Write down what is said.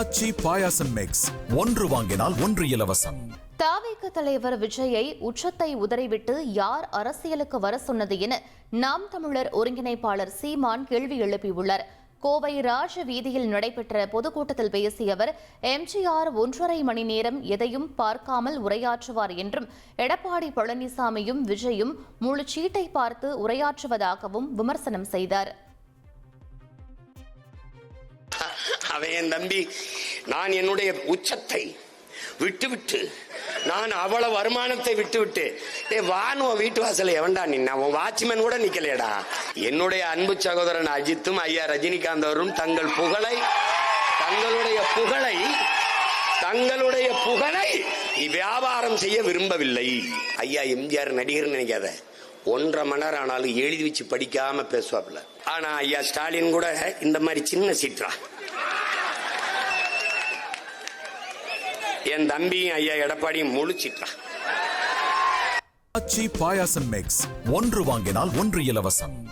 அச்சி பாயாசம் மிக்ஸ் ஒன்று வாங்கினால் ஒன்று இலவசம். தாவேக தலைவர் விஜயை உச்சத்தை உதறிவிட்டு யார் அரசியலுக்கு வர சொன்னது என நாம் தமிழர் ஒருங்கிணைப்பாளர் சீமான் கேள்வி எழுப்பியுள்ளார். கோவை ராஜ வீதியில் நடைபெற்ற பொதுக்கூட்டத்தில் பேசிய அவர் எம்ஜிஆர் ஒன்றரை மணி நேரம் எதையும் பார்க்காமல் உரையாற்றுவார் என்றும் எடப்பாடி பழனிசாமியும் விஜயும் முழு சீட்டை பார்த்து உரையாற்றுவதாகவும் விமர்சனம் செய்தார். அவன் என் தம்பி. நான் என்னுடைய உச்சத்தை விட்டுவிட்டு நான் அவ்வளவு வருமானத்தை விட்டுவிட்டு ஏ வான் உன் வீட்டு வாசலை எவன்டா நின்ன? உன் வாட்ச்மேன் கூட நிக்கலையடா. என்னுடைய அன்பு சகோதரன் அஜித்தும் ஐயா ரஜினிகாந்த் அவரும் தங்கள் புகழை தங்களுடைய புகழை தங்களுடைய புகழை வியாபாரம் செய்ய விரும்பவில்லை. ஐயா எம்ஜிஆர் நடிகர் நினைக்காத. ஒன்றரை மணி நேரம் ஆனாலும் எழுதி வச்சு படிக்காம பேசுவாப்ல ஆனா ஐயா ஸ்டாலின் கூட இந்த மாதிரி சின்ன சீற்றா. என் தம்பியும் ஐயா எடப்பாடியும் முழிச்சிட்டா ஆச்சி பாயாசம் மிக்ஸ் ஒன்று வாங்கினால் ஒன்று இலவசம்.